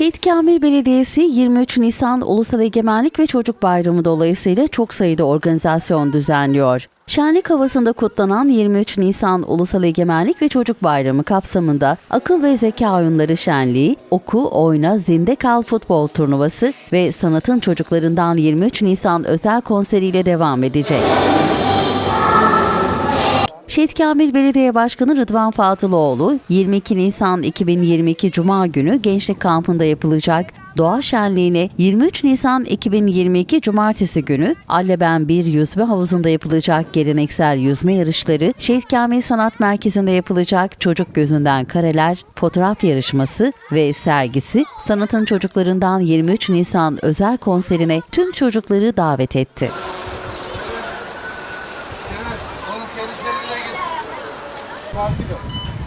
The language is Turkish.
Şehit Kamil Belediyesi 23 Nisan Ulusal Egemenlik ve Çocuk Bayramı dolayısıyla çok sayıda organizasyon düzenliyor. Şenlik havasında kutlanan 23 Nisan Ulusal Egemenlik ve Çocuk Bayramı kapsamında akıl ve zeka oyunları şenliği, oku, oyna, zinde kal futbol turnuvası ve sanatın çocuklarından 23 Nisan özel konseriyle devam edecek. Şehit Kamil Belediye Başkanı Rıdvan Fatıloğlu 22 Nisan 2022 Cuma günü Gençlik Kampı'nda yapılacak doğa şenliğine 23 Nisan 2022 Cumartesi günü Alleben 1 Yüzme Havuzu'nda yapılacak geleneksel yüzme yarışları, Şehit Kamil Sanat Merkezi'nde yapılacak Çocuk Gözünden Kareler, fotoğraf yarışması ve sergisi sanatın çocuklarından 23 Nisan özel konserine tüm çocukları davet etti. Evet. 좋아 하.